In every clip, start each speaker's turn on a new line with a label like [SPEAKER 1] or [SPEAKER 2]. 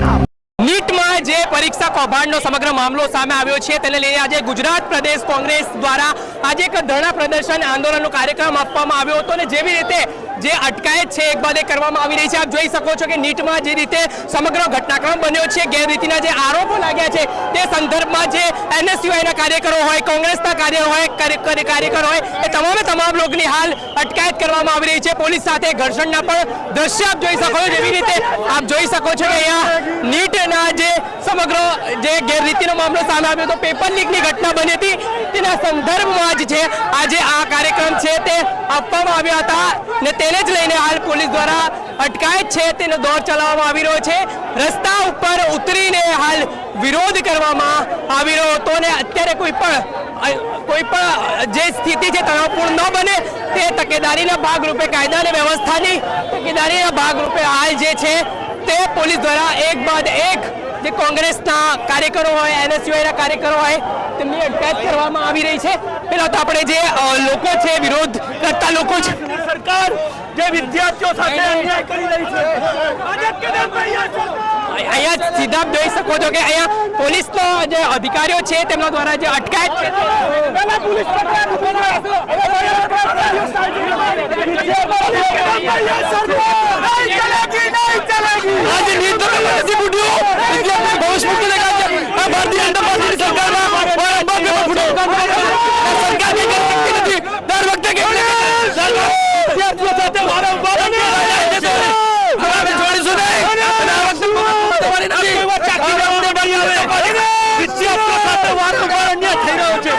[SPEAKER 1] Ah! પરીક્ષા કૌભાંડનો સમગ્ર મામલો સામે આવ્યો છે. તેને લઈને આજે ગુજરાત પ્રદેશ કોંગ્રેસ દ્વારા આજે એક ધરણા પ્રદર્શન આંદોલનનો કાર્યક્રમ આપવામાં આવ્યો હતો અને જેવી રીતે જે અટકાયત છે એક બાદ કરવામાં આવી રહી છે. આપ જોઈ શકો છો કે નીટમાં જે રીતે સમગ્ર ઘટનાક્રમ બન્યો છે, ગેરરીતિના જે આરોપો લાગ્યા છે, તે સંદર્ભમાં જે એનએસયુઆઈના કાર્યકરો હોય, કોંગ્રેસના કાર્ય હોય, કાર્ય- કાર્ય- કાર્યકરો હોય, એ તમામે તમામ લોકોની હાલ અટકાયત કરવામાં આવી રહી છે. પોલીસ સાથે ઘર્ષણના પણ દ્રશ્ય આપ જોઈ શકો છો. જેવી રીતે આપ જોઈ શકો છો કે અહીંયા નીટના જે સમગ્ર જે ગેરરીતિનો મામલો સામે આવ્યો હતો પેપર લીકની ઘટના બની હતી. તેના સંદર્ભમાં જ છે, આજે આ કાર્યક્રમ છે તે આપવામાં આવ્યા હતા ને તેને જ લઈને હાલ પોલીસ દ્વારા અટકાયત છે, તેનો દોર ચલાવવામાં આવી રહ્યો છે. રસ્તા ઉપર ઉતરીને હાલ વિરોધ કરવામાં આવી રહ્યો હતો ને અત્યારે કોઈ પણ કોઈ પણ જે સ્થિતિ છે, તણાવપૂર્ણ ન બને, તે તકેદારીના ભાગરૂપે કાયદા અને વ્યવસ્થાની તકેદારીના ભાગરૂપે હાલ જે છે, તે પોલીસ દ્વારા એક બાદ એક જે કોંગ્રેસના કાર્યકરો હોય એનએસયુઆઈના કાર્યકરો હોય તેમની અટકાયત કરવામાં આવી રહી છે પેલા તો આપણે જે લોકો છે વિરોધ કરતા લોકો છે
[SPEAKER 2] સરકાર જે વિદ્યાર્થીઓ સાથે અન્યાય કરી રહી છે
[SPEAKER 1] અહીંયા સીધા આપ જોઈ શકો છો કે અહીંયા પોલીસનો જે અધિકારીઓ છે તેમના દ્વારા જે અટકાયત છે
[SPEAKER 2] પહેલા
[SPEAKER 1] આજે નીટ તો નથી ફૂટ્યું વિદ્યાર્થી ઘોષ મૂકી દેખાય છે આ ભારતીય જનતા પાર્ટીની સરકારમાં વારંવાર પેપર ફૂટવાનું કામ કરે છે. આ સરકાર કંઈ કરી શકતી નથી દર વખતે કેમ ને કેમ વિદ્યાર્થીઓ સાથે વારંવાર અન્યાય થાય છે. હવે અમે છોડીશું નહીં. અને આ વખતે કોઈ તમારી નથી.
[SPEAKER 2] વિદ્યાર્થીઓ સાથે વારંવાર અન્યાય થઈ રહ્યો છે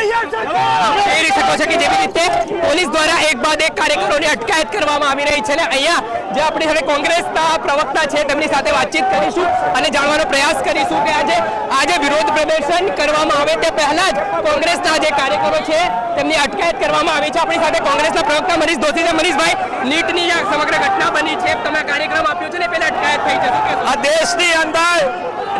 [SPEAKER 1] જોઈ શકો છો કે જેવી રીતે પોલીસ દ્વારા એક બાદ એક કાર્યકરોની અટકાયત કરવામાં આવી રહી છે અને અહીંયા જે આપણી હવે કોંગ્રેસના પ્રવક્તા છે, તેમની સાથે વાતચીત કરીશું અને જાણવાનો પ્રયાસ કરીશું કે આજે આજે વિરોધ પ્રદર્શન કરવામાં આવે તે પહેલા જ કોંગ્રેસના જે કાર્યકરો છે, તેમની અટકાયત કરવામાં આવી છે. આપણી સાથે કોંગ્રેસના પ્રવક્તા મનીષ દોશી છે. મનીષભાઈ નીટની સમગ્ર ઘટના બની છે, તમે કાર્યક્રમ આપ્યો છે ને પહેલા અટકાયત થઈ જશે?
[SPEAKER 2] આ દેશની અંદર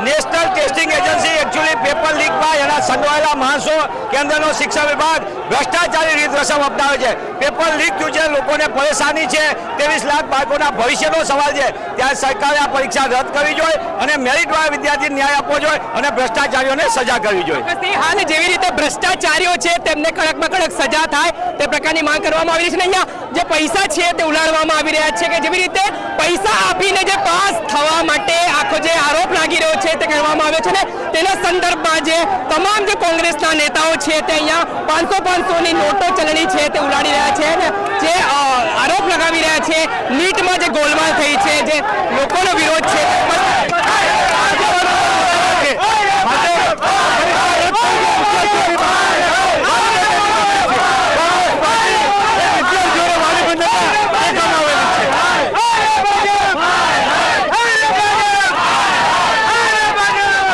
[SPEAKER 2] national testing agency actually paper લીકમાં એના સંડવાયેલા માણસો કેન્દ્રનો શિક્ષણ વિભાગ ભ્રષ્ટાચારી રીત રસમ અપનાવે છે. પેપર લીક થયું છે, લોકોને પરેશાની છે. ત્રેવીસ લાખ બાળકોના ભવિષ્યનો સવાલ છે. ત્યારે સરકારે આ પરીક્ષા રદ કરવી જોઈએ અને મેરિટવાળા વિદ્યાર્થી ન્યાય આપવો જોઈએ અને ભ્રષ્ટાચારીઓને સજા કરવી જોઈએ.
[SPEAKER 1] હાલ જેવી રીતે ભ્રષ્ટાચારીઓ છે, તેમને કડકમાં કડક સજા થાય, તે પ્રકારની માંગ કરવામાં આવી છે. અહીંયા જે પૈસા છે તે ઉલાડવામાં આવી રહ્યા છે કે જેવી રીતે પૈસા આપીને જે પાસ થવા માટે આખો જે આરોપ લાગી રહ્યો છે તે કહેવામાં આવ્યો છે ને તેના સંદર્ભમાં જે તમામ જે કોંગ્રેસના નેતાઓ છે તે અહીંયા પાંચસો પાંચસોની નોટો ચલણી છે તે ઉલાડી રહ્યા છે ને જે આરોપ લગાવી રહ્યા છે નીટમાં જે ગોલમાલ થઈ છે જે લોકોનો વિરોધ છે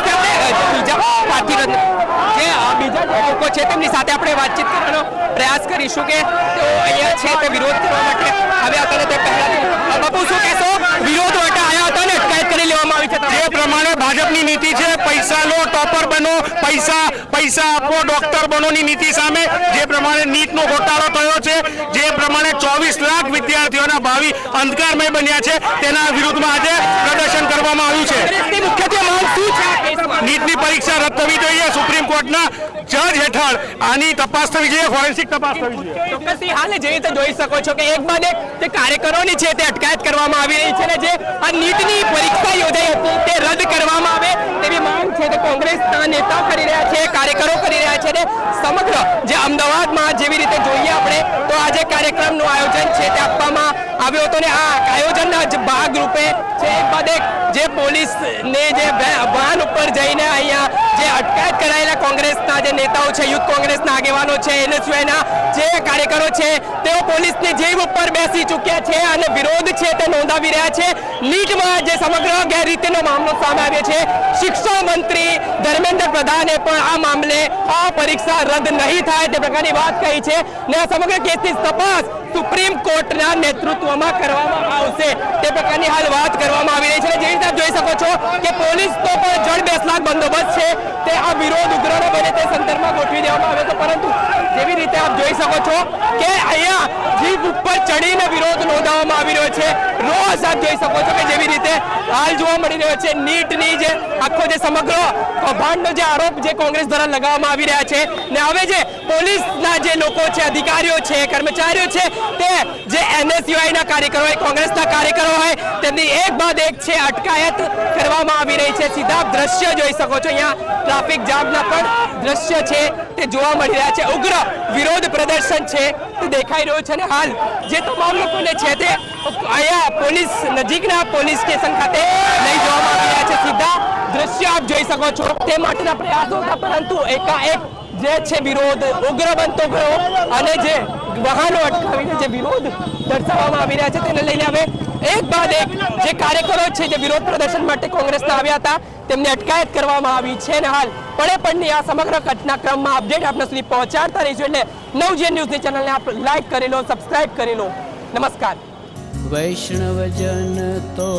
[SPEAKER 1] તેમને બીજા પાર્ટીનો જે અ, બીજા જે લોકો છે, તેમની સાથે આપણે વાતચીત કરવાનો પ્રયાસ કરીશું કે તેઓ અહીંયા છે તે વિરોધ કરવા માટે આવ્યા હતા તે પહેલા બાપુ, શું કહેશો? વિરોધ માટે આવ્યા હતા ને, અટકાયત કરી લેવામાં આવી છે
[SPEAKER 3] જે પ્રમાણે ભાજપની નીતિ છે પૈસા લો ટોપર બનો, પૈસા પૈસા આપો, ડોક્ટર બનોની નીતિ સામે. જે પ્રમાણે નીટનો ઘોટાળો થયો છે, જે પ્રમાણે ચોવીસ લાખ વિદ્યાર્થીઓના ભાવિ અંધકારમય બન્યા છે, તેના વિરુદ્ધમાં આજે પ્રદર્શન કરવામાં આવ્યું છે
[SPEAKER 1] કોંગ્રેસની મુખ્યત્વે માંગ શું છે આ કેસમાં?
[SPEAKER 3] નીટની પરીક્ષા રદ થવી જોઈએ. સુપ્રીમ કોર્ટના જજ હેઠળ આની તપાસ થવી જોઈએ, ફોરેન્સિક તપાસ થવી જોઈએ.
[SPEAKER 1] ચોક્કસથી જેવી રીતે જોઈ શકો છો કે એક બાદ એક જે કાર્યકરોની છે તે અટકાયત કરવામાં આવી રહી છે અને જે આ નીટની પરીક્ષા યોજાઈ હતી તે રદ કરવામાં આવે તેવી માંગ છે તે કોંગ્રેસના નેતાઓ કરી રહ્યા છે, કાર્યકરો કરી રહ્યા છે ને સમગ્ર જે અમદાવાદમાં જેવી રીતે જોઈએ આપણે, તો આજે કાર્યક્રમનું આયોજન છે તે આપવામાં આવ્યો હતો ને આ આયોજનના ભાગરૂપે છે એક બાદ એક જે પોલીસને જે વાહન ઉપર જઈને અહીંયા જે અટકાયત કરાયેલા કોંગ્રેસના જે નેતાઓ છે, યુથ કોંગ્રેસના આગેવાનો છે, એનએસયુઆઈના જે કાર્યકરો છે, તેઓ પોલીસની જીવ ઉપર બેસી ચૂક્યા છે અને વિરોધ છે તે નોંધાવી રહ્યા છે. નીટમાં જે સમગ્ર ગેરરીતિનો મામલો સામે આવ્યો છે. શિક્ષણ મંત્રી ધર્મેન્દ્ર પ્રધાને પણ આ મામલે આ પરીક્ષા રદ નહીં થાય તે પ્રકારની વાત કહી છે ને આ સમગ્ર કેસની તપાસ સુપ્રીમ કોર્ટના નેતૃત્વમાં કરવામાં આવશે. તે પ્રકારની હાલ વાત કરવામાં આવી રહી છે. જેવી રીતે જોઈ શકો છો કે પોલીસ તો પણ જડ બેસલાક બંદોબસ્ત છે. તે આ વિરોધ ઉગ્ર ન બને તે સંદર્ભમાં ગોઠવી દેવામાં આવ્યો હતો પરંતુ જેવી રીતે આપ જોઈ શકો છો કે અહીંયા જીપ ઉપર ચડીને વિરોધ નોંધાવવામાં આવી રહ્યો છે. આપ જોઈ શકો છો કે જેવી રીતે હાલ જોવા મળી રહ્યો છે નીટની જે આખો જે સમગ્ર કૌભાંડનો જે આરોપ જે કોંગ્રેસ દ્વારા લગાવવામાં આવી રહ્યા છે. ને હવે જે પોલીસના જે લોકો છે, અધિકારીઓ છે, કર્મચારીઓ છે, તે જે એનએસયુઆઈ ના કાર્યકરો હોય, કોંગ્રેસના કાર્યકરો હોય, તેમની એક બાદ એક છે અટકાયત કરવામાં આવી રહી છે. સીધા દ્રશ્ય જોઈ શકો છો. અહીંયા ટ્રાફિક જામના પણ દ્રશ્ય છે. તે જોવા મળી રહ્યા છે. ઉગ્ર વિરોધ પ્રદર્શન છે. દેખાઈ રહ્યો છે અને હાલ જે તમામ લોકોને છે તે અહીંયા પોલીસ નજીકના પોલીસ સ્ટેશન ખાતે લઈ જવામાં આવી છે. સીધા દ્રશ્ય આપ જોઈ શકો છો. તે માટેના પ્રયાસો હતા, પરંતુ એકાએક જે છે વિરોધ ઉગ્ર બનતો ગયો અને જે વાહનો અટકાવીને જે વિરોધ દર્શાવવામાં આવી રહ્યા છે તેને લઈને હવે એક બાદ એક જે કાર્યકરો છે જે વિરોધ પ્રદર્શન માટે કોંગ્રેસના આવ્યા હતા, તેમને અટકાયત કરવામાં આવી છે અને હાલ પડે પડની આ સમગ્ર ઘટનાક્રમમાં અપડેટ આપણા સુધી પહોંચાડતા રહીશું એટલે નવજીવન ન્યૂઝની ચેનલને આપ લાઈક કરી લો સબસ્ક્રાઇબ કરી લો. નમસ્કાર.
[SPEAKER 4] વૈષ્ણવજન તો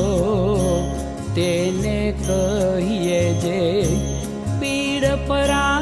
[SPEAKER 4] તેને કહીએ જે પીડ પરા